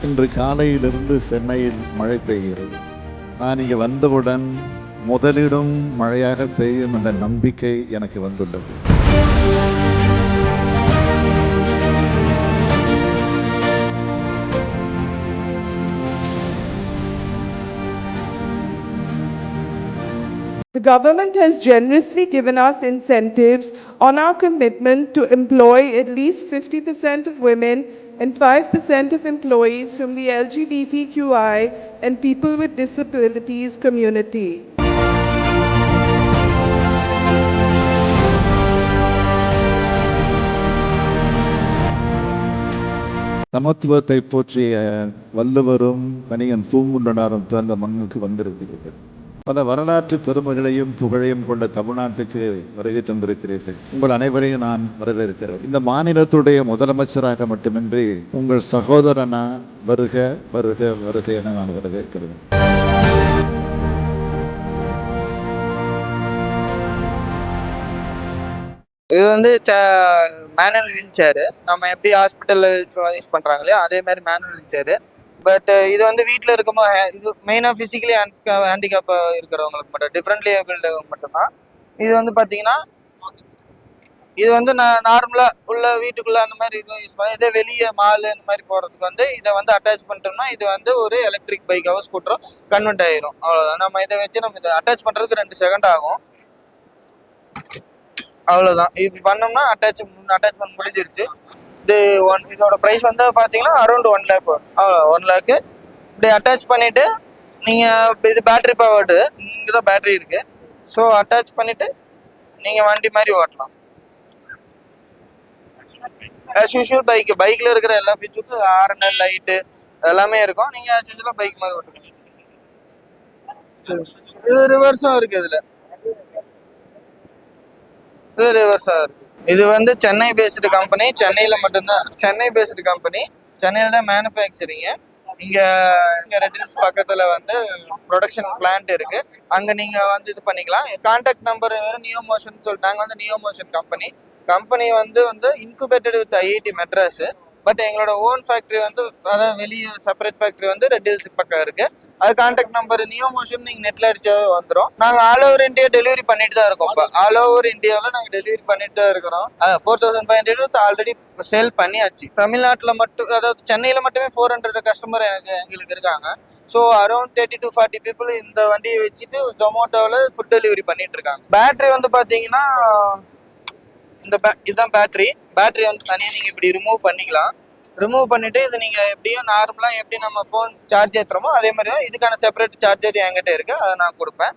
இன்று காலையிலிருந்து சென்னையில் மழை பெய்கிறது நான் இங்கே வந்தவுடன் முதலிடம் மழையாக பெய்யும் என்ற நம்பிக்கை எனக்கு வந்துள்ளது The government has generously given us incentives on our commitment to employ at least 50% of women and 5% of employees from the LGBTQI and people with disabilities community. சமத்துவத்தை போற்றிய வள்ளுவரும் கணியன் பூங்குண்டனாரும் பிறந்த மண்ணுக்கு வந்திருக்கிறீர்கள் பல வரலாற்று பெருமைகளையும் புகழையும் கொண்ட தமிழ்நாட்டுக்கு வருகை தந்திருக்கிறீர்கள். உங்கள் அனைவரையும் நான் வரவேற்கிறேன். இந்த மாநிலத்துடைய முதலமைச்சராக மட்டுமின்றி உங்கள் சகோதரனா வருக வருக வருக என நான் வரவேற்கிறேன். இது வந்து மேனுவல் வீல் சேரு நம்ம எப்படி ஹாஸ்பிட்டலில் யூஸ் பண்ணுறாங்களோ அதே மாதிரி manual wheel chair but uh, இது வந்து வீட்டில் இருக்கும்போது இது மெயினாக ஃபிசிக்கலி ஹேண்டிகேப்பாக இருக்கிறவங்களுக்கு மட்டும் டிஃப்ரெண்ட்லி ஏபிள்டு மட்டும்தான். இது வந்து பார்த்தீங்கன்னா இது வந்து நான் நார்மலாக உள்ள வீட்டுக்குள்ளே அந்த மாதிரி யூஸ் பண்ண இதே வெளியே மால் இந்த மாதிரி போகிறதுக்கு வந்து இதை வந்து அட்டாச் பண்ணிட்டோம்னா இது வந்து ஒரு எலக்ட்ரிக் பைக்காகவும் ஸ்கூட்டரோ கன்வெர்ட் ஆகிரும் அவ்வளோதான் நம்ம இதை வச்சு நம்ம இதை அட்டாச் பண்ணுறதுக்கு ரெண்டு செகண்ட் ஆகும். அவ்வளோதான் இப்படி பண்ணோம்னா அட்டாச் அட்டாச்மெண்ட் முடிஞ்சிருச்சு. இது ஒன் இதோட ப்ரைஸ் வந்து பார்த்தீங்கன்னா அரௌண்ட் ஒன் லேக் வரும். அவ்வளோ ஒன் லேக்கு இப்படி அட்டாச் பண்ணிவிட்டு நீங்கள் இது பேட்டரி பவர்டு இங்கே தான் பேட்டரி இருக்குது ஸோ அட்டாச் பண்ணிவிட்டு நீங்கள் வண்டி மாதிரி ஓட்டலாம். ஆஸ் யூஷுவல் பைக் பைக்கில் இருக்கிற எல்லா ஃபீச்சர்ஸும் ஆர்என்எல் லைட்டு எல்லாமே இருக்கும். நீங்கள் ஆஸ் யூஷுவலாக பைக் மாதிரி ஓட்டுங்க. இது ரிவர்ஸும் இருக்குது இதில். இது ரிவர்ஸாக இருக்கு. இது வந்து சென்னை பேஸ்டு கம்பெனி சென்னையில் மட்டும்தான் சென்னை பேஸ்டு கம்பெனி சென்னையில் தான் மேனுஃபேக்சரிங் இங்கே இங்கே ரெட் ஹில்ஸ் வந்து ப்ரொடக்ஷன் பிளான்ட் இருக்குது அங்கே நீங்கள் வந்து இது பண்ணிக்கலாம். கான்டாக்ட் நம்பர் நியோ மோஷன் சொல்லிட்டு நாங்கள் வந்து நியோ மோஷன் கம்பெனி கம்பெனி வந்து வந்து incubated with IIT Madras but எங்களோட ஓன் ஃபேக்டரி வந்து அதாவது வெளியே செப்பரேட் ஃபேக்டரி வந்து ரெட் ஹில்ஸ் பக்கம் இருக்கு. அது கான்டாக்ட் நம்பர் நியோ மோஷன் நீங்க நெட்ல அடிச்சாவே வந்துடும் நாங்க ஆல் ஓவர் இந்தியா டெலிவரி பண்ணிட்டு தான் இருக்கோம் இப்போ. ஆல் ஓவர் இந்தியாவில் நாங்க டெலிவரி பண்ணிட்டு தான் இருக்கிறோம். Four thousand five hundred already sale பண்ணியாச்சு. தமிழ்நாட்டில் மட்டும் அதாவது சென்னையில் மட்டுமே ஃபோர் ஹண்ட்ரட் கஸ்டமர் எனக்கு எங்களுக்கு இருக்காங்க. So around thirty to forty people இந்த வண்டியை வச்சுட்டு ஜொமேட்டோவில் ஃபுட் டெலிவரி பண்ணிட்டு இருக்காங்க. பேட்டரி வந்து பார்த்தீங்கன்னா இந்த பே இதுதான் பேட்டரி பேட்டரி வந்து தனியாக நீங்கள் இப்படி ரிமூவ் பண்ணிக்கலாம். ரிமூவ் பண்ணிவிட்டு இது நீங்கள் எப்படியும் நார்மலாக எப்படி நம்ம ஃபோன் சார்ஜ் ஏற்றுறோமோ அதே மாதிரி தான் இதுக்கான செப்பரேட் சார்ஜர் என்கிட்ட இருக்குது அதை நான் கொடுப்பேன்.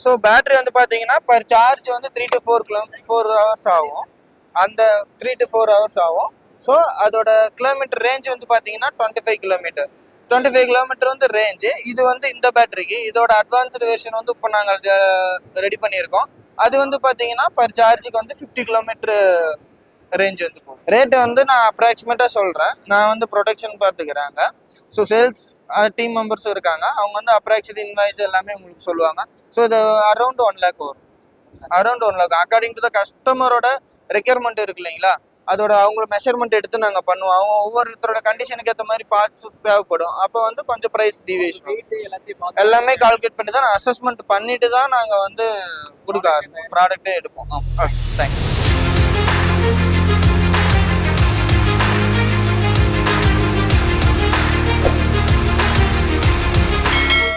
ஸோ பேட்டரி வந்து பார்த்தீங்கன்னா பர் சார்ஜ் வந்து three to four kilo four hours ஆகும். அந்த த்ரீ டு ஃபோர் ஹவர்ஸ் ஆகும். ஸோ அதோட கிலோமீட்டர் ரேஞ்ச் வந்து பார்த்தீங்கன்னா twenty five kilometre twenty five kilometre வந்து ரேஞ்சு இது வந்து இந்த பேட்டரிக்கு இதோட அட்வான்ஸ்டு வெர்ஷன் வந்து இப்போ நாங்கள் ரெடி பண்ணியிருக்கோம். அது வந்து பார்த்தீங்கன்னா பர் சார்ஜுக்கு வந்து ஃபிஃப்டி கிலோமீட்டர் ரேஞ்ச் வந்து போகும். ரேட்டு வந்து நான் அப்ராக்சிமேட்டாக சொல்கிறேன் நான் வந்து ப்ரொடக்ஷன் பார்த்துக்கிறாங்க ஸோ சேல்ஸ் டீம் மெம்பர்ஸும் இருக்காங்க. அவங்க வந்து அப்ராக்சிமேட் இன்வாய்ஸ் எல்லாமே உங்களுக்கு சொல்லுவாங்க. ஸோ இது அரௌண்ட் ஒன் லேக் வரும். Around one lakh according to the கஸ்டமரோட ரெக்யர்மெண்ட் இருக்கு இல்லைங்களா? அதோட அவங்க மெஷர்மெண்ட் எடுத்து நாங்கள் பண்ணுவோம். அவங்க ஒவ்வொருத்தரோட கண்டிஷனுக்கு ஏற்ற மாதிரி பார்ட்ஸ் தேவைப்படும். அப்போ வந்து கொஞ்சம் ப்ரைஸ் டிவியேஷன் எல்லாமே கால்குலேட் பண்ணி தான் அசஸ்மெண்ட் பண்ணிட்டு தான் நாங்கள் வந்து கொடுக்க ப்ராடக்ட்டே எடுப்போம். தேங்க்ஸ்